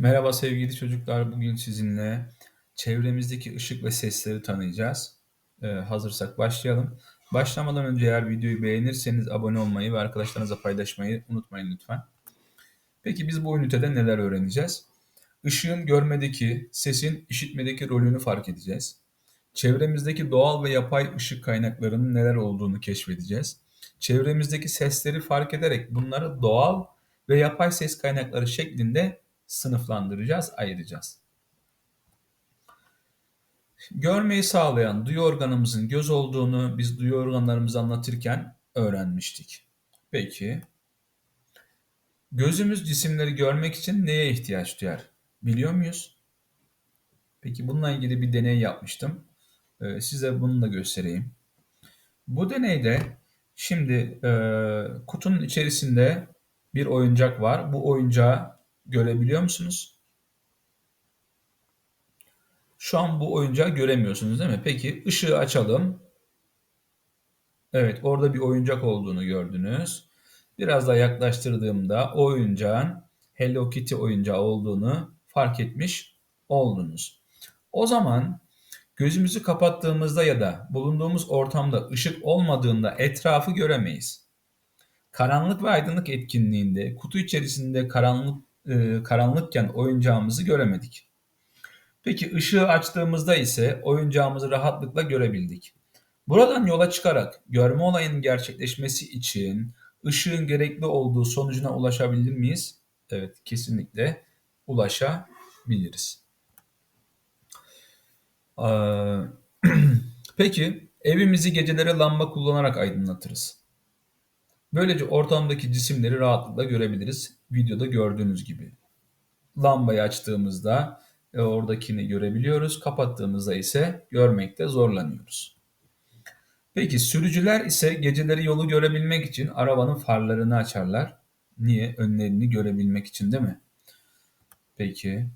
Merhaba sevgili çocuklar. Bugün sizinle çevremizdeki ışık ve sesleri tanıyacağız. Ee, hazırsak başlayalım. Başlamadan önce eğer videoyu beğenirseniz abone olmayı ve arkadaşlarınızla paylaşmayı unutmayın lütfen. Peki biz bu ünitede neler öğreneceğiz? Işığın görmedeki, sesin işitmedeki rolünü fark edeceğiz. Çevremizdeki doğal ve yapay ışık kaynaklarının neler olduğunu keşfedeceğiz. Çevremizdeki sesleri fark ederek bunları doğal ve yapay ses kaynakları şeklinde sınıflandıracağız, ayıracağız. Görmeyi sağlayan duyu organımızın göz olduğunu biz duyu organlarımızı anlatırken öğrenmiştik. Peki, gözümüz cisimleri görmek için neye ihtiyaç duyar? Biliyor muyuz? Peki bununla ilgili bir deney yapmıştım. Ee, size bunu da göstereyim. Bu deneyde şimdi e, kutunun içerisinde bir oyuncak var. Bu oyuncağı görebiliyor musunuz? Şu an bu oyuncağı göremiyorsunuz değil mi? Peki ışığı açalım. Evet orada bir oyuncak olduğunu gördünüz. Biraz daha yaklaştırdığımda o oyuncağın Hello Kitty oyuncağı olduğunu fark etmiş oldunuz. O zaman gözümüzü kapattığımızda ya da bulunduğumuz ortamda ışık olmadığında etrafı göremeyiz. Karanlık ve aydınlık etkinliğinde kutu içerisinde karanlık e, karanlıkken oyuncağımızı göremedik. Peki ışığı açtığımızda ise oyuncağımızı rahatlıkla görebildik. Buradan yola çıkarak görme olayının gerçekleşmesi için ışığın gerekli olduğu sonucuna ulaşabilir miyiz? Evet, kesinlikle ulaşabiliriz. Peki evimizi geceleri lamba kullanarak aydınlatırız. Böylece ortamdaki cisimleri rahatlıkla görebiliriz. Videoda gördüğünüz gibi. Lambayı açtığımızda e, oradakini görebiliyoruz. Kapattığımızda ise görmekte zorlanıyoruz. Peki sürücüler ise geceleri yolu görebilmek için arabanın farlarını açarlar. Niye? Önlerini görebilmek için değil mi? Peki.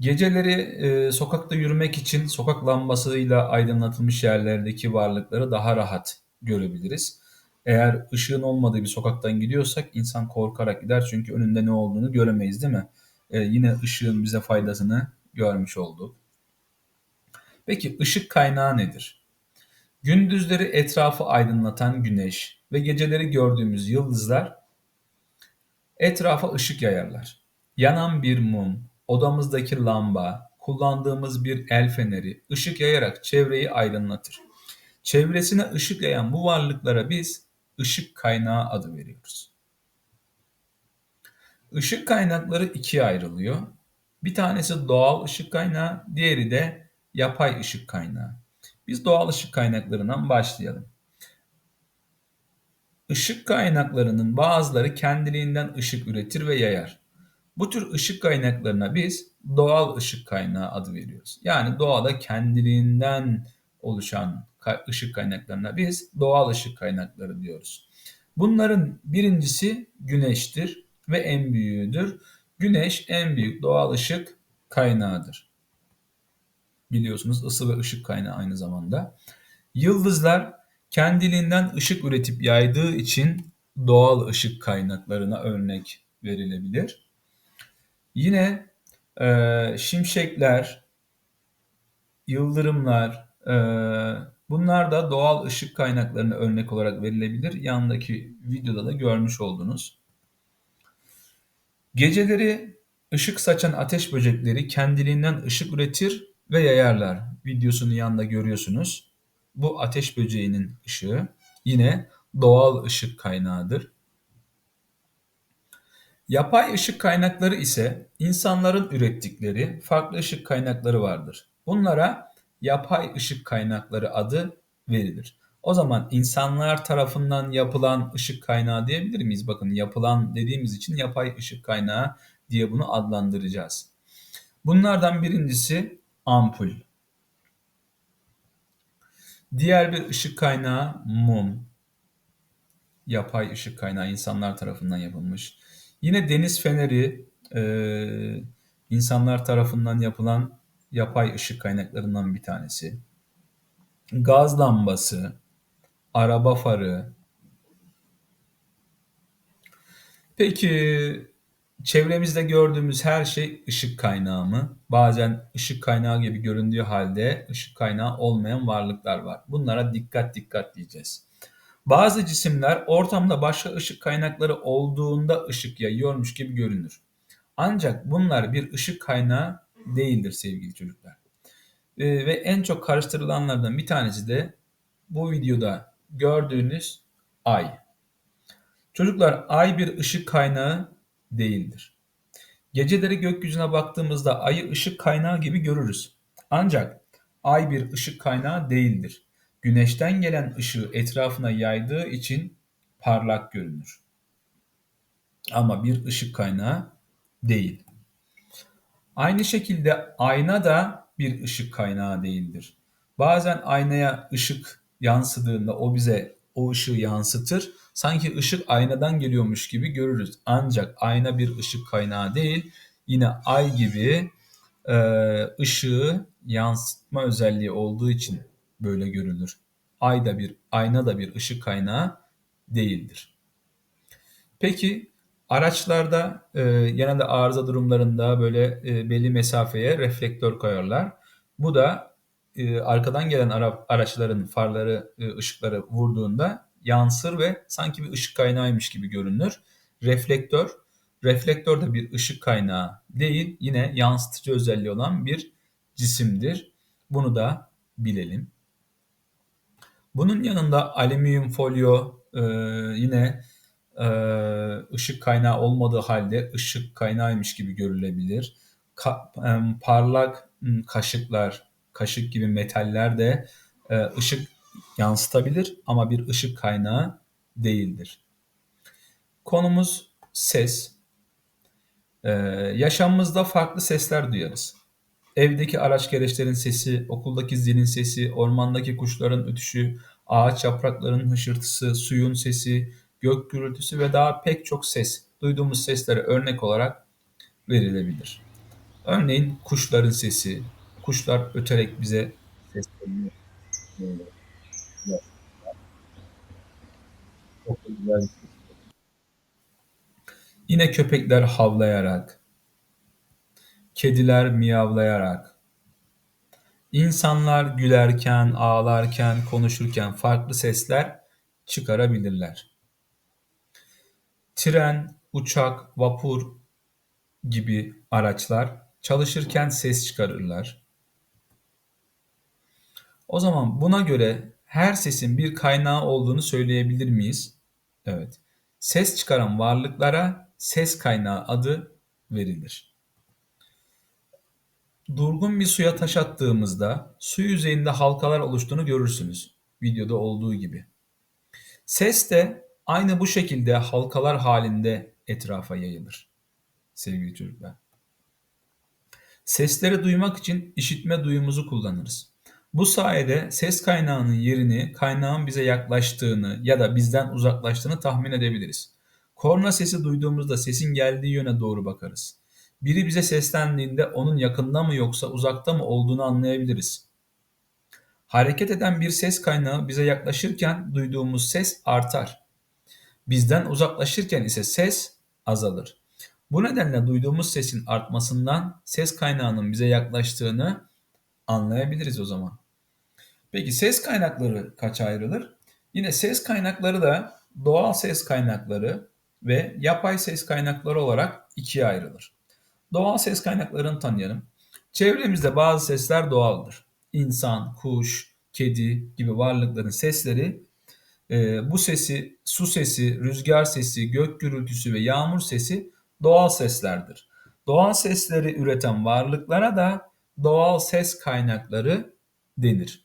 Geceleri e, sokakta yürümek için sokak lambasıyla aydınlatılmış yerlerdeki varlıkları daha rahat görebiliriz. Eğer ışığın olmadığı bir sokaktan gidiyorsak insan korkarak gider çünkü önünde ne olduğunu göremeyiz değil mi? E, yine ışığın bize faydasını görmüş olduk. Peki ışık kaynağı nedir? Gündüzleri etrafı aydınlatan güneş ve geceleri gördüğümüz yıldızlar etrafa ışık yayarlar. Yanan bir mum, odamızdaki lamba, kullandığımız bir el feneri ışık yayarak çevreyi aydınlatır. Çevresine ışık yayan bu varlıklara biz ışık kaynağı adı veriyoruz. Işık kaynakları ikiye ayrılıyor. Bir tanesi doğal ışık kaynağı, diğeri de yapay ışık kaynağı. Biz doğal ışık kaynaklarından başlayalım. Işık kaynaklarının bazıları kendiliğinden ışık üretir ve yayar. Bu tür ışık kaynaklarına biz doğal ışık kaynağı adı veriyoruz. Yani doğada kendiliğinden oluşan ışık kaynaklarına biz doğal ışık kaynakları diyoruz. Bunların birincisi güneştir ve en büyüğüdür. Güneş en büyük doğal ışık kaynağıdır. Biliyorsunuz ısı ve ışık kaynağı aynı zamanda. Yıldızlar kendiliğinden ışık üretip yaydığı için doğal ışık kaynaklarına örnek verilebilir. Yine e, şimşekler, yıldırımlar, bunlar da doğal ışık kaynaklarına örnek olarak verilebilir. Yandaki videoda da görmüş oldunuz. Geceleri ışık saçan ateş böcekleri kendiliğinden ışık üretir ve yayarlar. Videosunu yanında görüyorsunuz. Bu ateş böceğinin ışığı yine doğal ışık kaynağıdır. Yapay ışık kaynakları ise insanların ürettikleri farklı ışık kaynakları vardır. Bunlara yapay ışık kaynakları adı verilir. O zaman insanlar tarafından yapılan ışık kaynağı diyebilir miyiz? Bakın yapılan dediğimiz için yapay ışık kaynağı diye bunu adlandıracağız. Bunlardan birincisi ampul. Diğer bir ışık kaynağı mum. Yapay ışık kaynağı insanlar tarafından yapılmış. Yine deniz feneri e, insanlar tarafından yapılan yapay ışık kaynaklarından bir tanesi. Gaz lambası, araba farı. Peki Çevremizde gördüğümüz her şey ışık kaynağı mı? Bazen ışık kaynağı gibi göründüğü halde ışık kaynağı olmayan varlıklar var. Bunlara dikkat dikkat diyeceğiz. Bazı cisimler ortamda başka ışık kaynakları olduğunda ışık yayıyormuş gibi görünür. Ancak bunlar bir ışık kaynağı değildir sevgili çocuklar. Ee, ve en çok karıştırılanlardan bir tanesi de bu videoda gördüğünüz ay. Çocuklar ay bir ışık kaynağı değildir. Geceleri gökyüzüne baktığımızda ayı ışık kaynağı gibi görürüz. Ancak ay bir ışık kaynağı değildir. Güneşten gelen ışığı etrafına yaydığı için parlak görünür. Ama bir ışık kaynağı değil. Aynı şekilde ayna da bir ışık kaynağı değildir. Bazen aynaya ışık yansıdığında o bize o ışığı yansıtır. Sanki ışık aynadan geliyormuş gibi görürüz. Ancak ayna bir ışık kaynağı değil. Yine ay gibi e, ışığı yansıtma özelliği olduğu için böyle görülür. Ay da bir ayna da bir ışık kaynağı değildir. Peki araçlarda e, genelde arıza durumlarında böyle e, belli mesafeye reflektör koyarlar. Bu da e, arkadan gelen ara, araçların farları, e, ışıkları vurduğunda yansır ve sanki bir ışık kaynağıymış gibi görünür. Reflektör, reflektör de bir ışık kaynağı değil, yine yansıtıcı özelliği olan bir cisimdir. Bunu da bilelim. Bunun yanında alüminyum folyo e, yine ışık kaynağı olmadığı halde ışık kaynağıymış gibi görülebilir. Ka, parlak kaşıklar, kaşık gibi metaller de e, ışık yansıtabilir ama bir ışık kaynağı değildir. Konumuz ses. Ee, yaşamımızda farklı sesler duyarız. Evdeki araç gereçlerin sesi, okuldaki zilin sesi, ormandaki kuşların ötüşü, ağaç yapraklarının hışırtısı, suyun sesi, gök gürültüsü ve daha pek çok ses duyduğumuz seslere örnek olarak verilebilir. Örneğin kuşların sesi, kuşlar öterek bize sesleniyor. Yine köpekler havlayarak, kediler miyavlayarak, insanlar gülerken, ağlarken, konuşurken farklı sesler çıkarabilirler. Tren, uçak, vapur gibi araçlar çalışırken ses çıkarırlar. O zaman buna göre her sesin bir kaynağı olduğunu söyleyebilir miyiz? Evet. Ses çıkaran varlıklara ses kaynağı adı verilir. Durgun bir suya taş attığımızda su yüzeyinde halkalar oluştuğunu görürsünüz. Videoda olduğu gibi. Ses de aynı bu şekilde halkalar halinde etrafa yayılır. Sevgili çocuklar. Sesleri duymak için işitme duyumuzu kullanırız. Bu sayede ses kaynağının yerini, kaynağın bize yaklaştığını ya da bizden uzaklaştığını tahmin edebiliriz. Korna sesi duyduğumuzda sesin geldiği yöne doğru bakarız. Biri bize seslendiğinde onun yakında mı yoksa uzakta mı olduğunu anlayabiliriz. Hareket eden bir ses kaynağı bize yaklaşırken duyduğumuz ses artar. Bizden uzaklaşırken ise ses azalır. Bu nedenle duyduğumuz sesin artmasından ses kaynağının bize yaklaştığını anlayabiliriz o zaman. Peki ses kaynakları kaç ayrılır? Yine ses kaynakları da doğal ses kaynakları ve yapay ses kaynakları olarak ikiye ayrılır. Doğal ses kaynaklarını tanıyalım. Çevremizde bazı sesler doğaldır. İnsan, kuş, kedi gibi varlıkların sesleri e, bu sesi, su sesi, rüzgar sesi, gök gürültüsü ve yağmur sesi doğal seslerdir. Doğal sesleri üreten varlıklara da doğal ses kaynakları denir.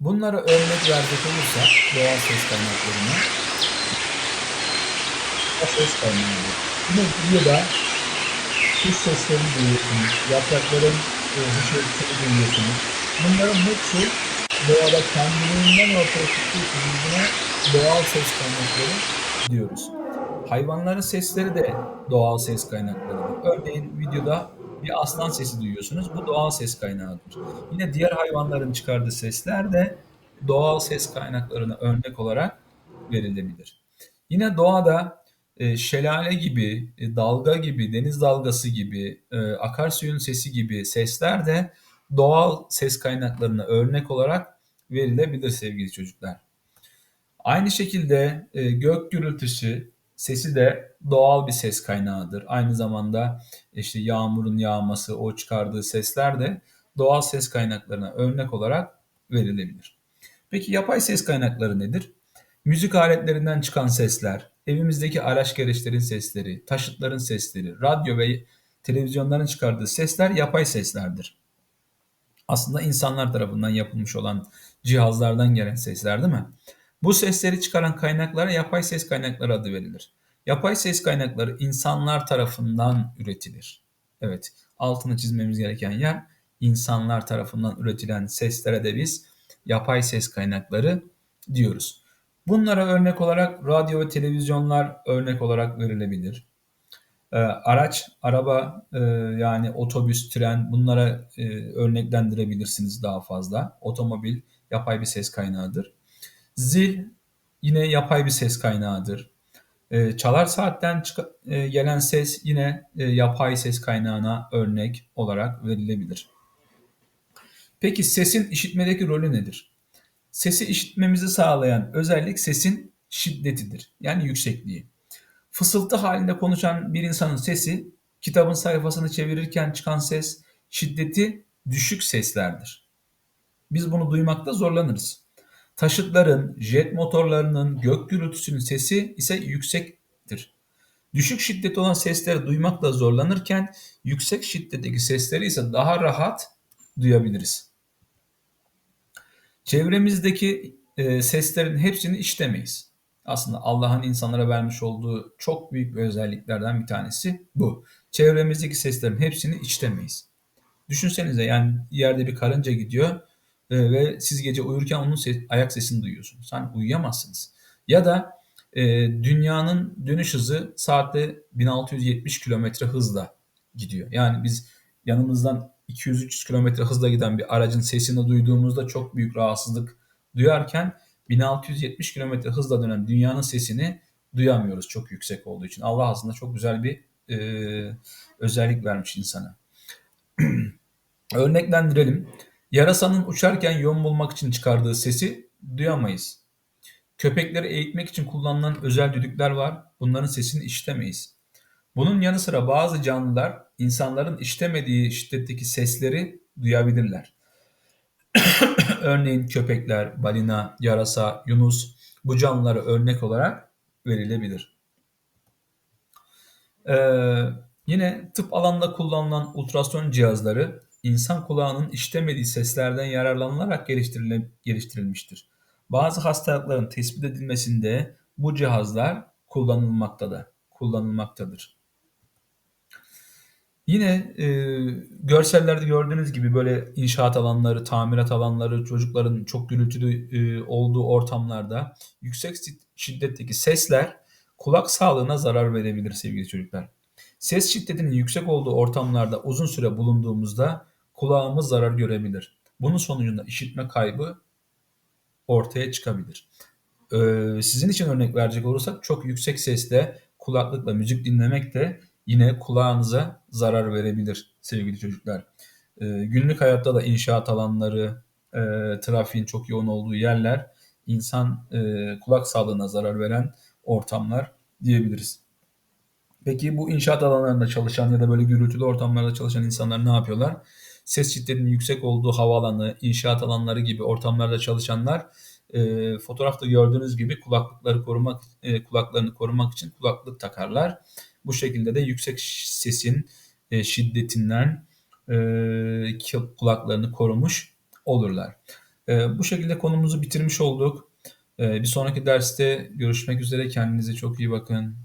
Bunlara örnek verecek olursak doğal ses kaynaklarına ses kaynağı. Yine videoda kuş seslerini duyuyorsunuz, yaprakların e, hışırtısını duyuyorsunuz. Bunların hepsi doğada kendiliğinden ortaya çıktığı için buna doğal ses kaynakları diyoruz. Hayvanların sesleri de doğal ses kaynaklarıdır. Örneğin videoda bir aslan sesi duyuyorsunuz. Bu doğal ses kaynağıdır. Yine diğer hayvanların çıkardığı sesler de doğal ses kaynaklarına örnek olarak verilebilir. Yine doğada e, şelale gibi, e, dalga gibi, deniz dalgası gibi, e, akarsuyun sesi gibi sesler de doğal ses kaynaklarına örnek olarak verilebilir sevgili çocuklar. Aynı şekilde e, gök gürültüsü sesi de doğal bir ses kaynağıdır. Aynı zamanda işte yağmurun yağması, o çıkardığı sesler de doğal ses kaynaklarına örnek olarak verilebilir. Peki yapay ses kaynakları nedir? Müzik aletlerinden çıkan sesler, evimizdeki araç gereçlerin sesleri, taşıtların sesleri, radyo ve televizyonların çıkardığı sesler yapay seslerdir. Aslında insanlar tarafından yapılmış olan cihazlardan gelen sesler değil mi? Bu sesleri çıkaran kaynaklara yapay ses kaynakları adı verilir. Yapay ses kaynakları insanlar tarafından üretilir. Evet, altını çizmemiz gereken yer insanlar tarafından üretilen seslere de biz yapay ses kaynakları diyoruz. Bunlara örnek olarak radyo ve televizyonlar örnek olarak verilebilir. Ee, araç, araba e, yani otobüs, tren bunlara e, örneklendirebilirsiniz daha fazla. Otomobil yapay bir ses kaynağıdır. Zil yine yapay bir ses kaynağıdır. E, çalar saatten e, gelen ses yine e, yapay ses kaynağına örnek olarak verilebilir. Peki sesin işitmedeki rolü nedir? Sesi işitmemizi sağlayan özellik sesin şiddetidir. Yani yüksekliği. Fısıltı halinde konuşan bir insanın sesi, kitabın sayfasını çevirirken çıkan ses, şiddeti düşük seslerdir. Biz bunu duymakta zorlanırız. Taşıtların, jet motorlarının, gök gürültüsünün sesi ise yüksektir. Düşük şiddet olan sesleri duymakla zorlanırken yüksek şiddetteki sesleri ise daha rahat duyabiliriz. Çevremizdeki e, seslerin hepsini işlemeyiz. Aslında Allah'ın insanlara vermiş olduğu çok büyük özelliklerden bir tanesi bu. Çevremizdeki seslerin hepsini içtemeyiz. Düşünsenize yani yerde bir karınca gidiyor e, ve siz gece uyurken onun ses, ayak sesini duyuyorsunuz. Hani uyuyamazsınız. Ya da e, dünyanın dönüş hızı saatte 1670 kilometre hızla gidiyor. Yani biz yanımızdan 200-300 kilometre hızla giden bir aracın sesini duyduğumuzda çok büyük rahatsızlık duyarken 1670 kilometre hızla dönen dünyanın sesini duyamıyoruz çok yüksek olduğu için. Allah aslında çok güzel bir e, özellik vermiş insana. Örneklendirelim. Yarasanın uçarken yön bulmak için çıkardığı sesi duyamayız. Köpekleri eğitmek için kullanılan özel düdükler var. Bunların sesini işitemeyiz. Bunun yanı sıra bazı canlılar insanların iştemediği şiddetteki sesleri duyabilirler. Örneğin köpekler, balina, yarasa, yunus bu canlılara örnek olarak verilebilir. Ee, yine tıp alanında kullanılan ultrason cihazları insan kulağının işlemediği seslerden yararlanılarak geliştirilmiştir. Bazı hastalıkların tespit edilmesinde bu cihazlar kullanılmaktadır. kullanılmaktadır. Yine e, görsellerde gördüğünüz gibi böyle inşaat alanları, tamirat alanları, çocukların çok gürültülü e, olduğu ortamlarda yüksek şiddetteki sesler kulak sağlığına zarar verebilir sevgili çocuklar. Ses şiddetinin yüksek olduğu ortamlarda uzun süre bulunduğumuzda kulağımız zarar görebilir. Bunun sonucunda işitme kaybı ortaya çıkabilir. Ee, sizin için örnek verecek olursak çok yüksek sesle kulaklıkla müzik dinlemek de yine kulağınıza zarar verebilir sevgili çocuklar. E, günlük hayatta da inşaat alanları, e, trafiğin çok yoğun olduğu yerler insan e, kulak sağlığına zarar veren ortamlar diyebiliriz. Peki bu inşaat alanlarında çalışan ya da böyle gürültülü ortamlarda çalışan insanlar ne yapıyorlar? Ses şiddetinin yüksek olduğu havaalanı, inşaat alanları gibi ortamlarda çalışanlar e, fotoğrafta gördüğünüz gibi kulaklıkları korumak, e, kulaklarını korumak için kulaklık takarlar. Bu şekilde de yüksek sesin e, şiddetinden e, kulaklarını korumuş olurlar. E, bu şekilde konumuzu bitirmiş olduk. E, bir sonraki derste görüşmek üzere. Kendinize çok iyi bakın.